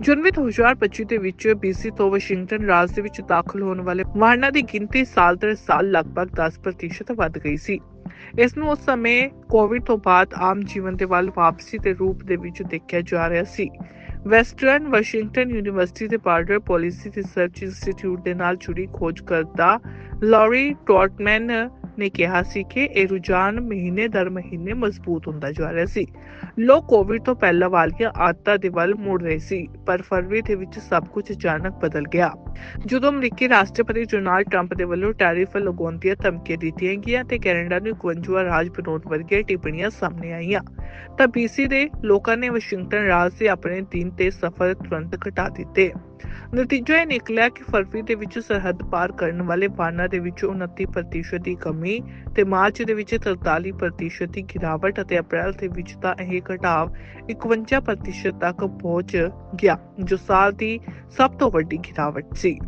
ਜਨਵਰੀ 2025 ਦੇ ਵਿੱਚ BC ਤੋਂ ਵਾਸ਼ਿੰਗਟਨ ਰਾਜ ਦੇ ਵਿੱਚ ਦਾਖਲ ਹੋਣ ਵਾਲੇ ਵਾਹਨਾਂ ਦੀ ਗਿਣਤੀ ਸਾਲ ਦਰ ਸਾਲ ਲਗਭਗ 10% ਵੱਧ ਗਈ ਸੀ। ਇਸ ਨੂੰ ਉਸ ਸਮੇਂ ਕੋਵਿਡ ਤੋਂ ਬਾਅਦ ਆਮ ਜੀਵਨ ਦੇ ਵੱਲ ਵਾਪਸੀ ਦੇ ਰੂਪ ਦੇ ਵਿੱਚ ਦੇਖਿਆ ਜਾ ਰਿਹਾ ਸੀ। ਵੈਸਟਰਨ ਵਾਸ਼ਿੰਗਟਨ ਯੂਨੀਵਰਸਿਟੀ ਦੇ ਬਾਰਡਰ ਪਾਲਿਸੀ ਰਿਸਰਚ ਇੰਸਟੀਚਿਊਟ ਦੇ ਨਾਲ ਜੁੜੀ ਖੋਜਕਰਤਾ ਲੌਰੀ ਟੌਟਮੈਨ ਨੇ ਕਿਹਾ ਸੀ ਕਿ ਇਹ ਰੁਝਾਨ ਮਹੀਨੇ ਦਰ ਮਹੀਨੇ ਮਜ਼ਬੂਤ ਹੁੰਦਾ ਜਾ ਰਿਹਾ ਸੀ। ਲੋਕ ਕੋਵਿਡ ਤੋਂ ਪਹਿਲਾਂ ਵਾਲੀਆਂ ਆਦਤਾਂ ਦੇ ਵੱਲ ਮੁੜ ਰਹੇ ਸੀ, ਪਰ ਫਰਵਰੀ ਦੇ ਵਿੱਚ ਸਭ ਕੁਝ ਅਚਾਨਕ ਬਦਲ ਗਿਆ। ਜਦੋਂ ਅਮਰੀਕੀ ਰਾਸ਼ਟਰਪਤੀ ਡੋਨਾਲਡ ਟਰੰਪ ਦੇ ਵੱਲੋਂ ਟੈਰਿਫ ਲਗਾਉਣ ਦੀਆਂ ਧਮਕੀਆਂ ਦਿੱਤੀਆਂ ਗਈਆਂ ਤੇ ਕੈਨੇਡਾ ਨੂੰ 51 ਰਾਜ ਬਣਾਉਣ ਵਰਗੀਆਂ ਟਿੱਪਣੀਆਂ ਸਾਹਮਣੇ ਆਈਆਂ, ਤਾਂ BC ਦੇ ਲੋਕਾਂ ਨੇ ਵਾਸ਼ਿੰਗਟਨ ਰਾਜ ਦੇ ਆਪਣੇ ਦਿਨ ਤੇ ਸਫ਼ਰ ਤੁਰੰਤ ਘਟਾ ਦਿੱਤੇ। ਨਤੀਜਾ ਇਹ ਨਿਕਲਿਆ ਕਿ ਫਰਵਰੀ ਦੇ ਵਿੱਚ ਸਰਹੱਦ ਪਾਰ ਕਰਨ ਵਾਲੇ ਵਾਹਨਾਂ ਦੇ ਵਿੱਚ 29% ਦੀ ਕਮੀ ਤੇ ਮਾਰਚ ਦੇ ਵਿੱਚ 43% ਦੀ ਗਿਰਾਵਟ ਅਤੇ ਅਪ੍ਰੈਲ ਦੇ ਵਿੱਚ ਤਾਂ ਇਹ ਘਟਾਵ 51% ਤੱਕ ਪਹੁੰਚ ਗਿਆ, ਜੋ ਸਾਲ ਦੀ ਸਭ ਤੋਂ ਵੱਡੀ ਗਿਰਾਵਟ ਸੀ।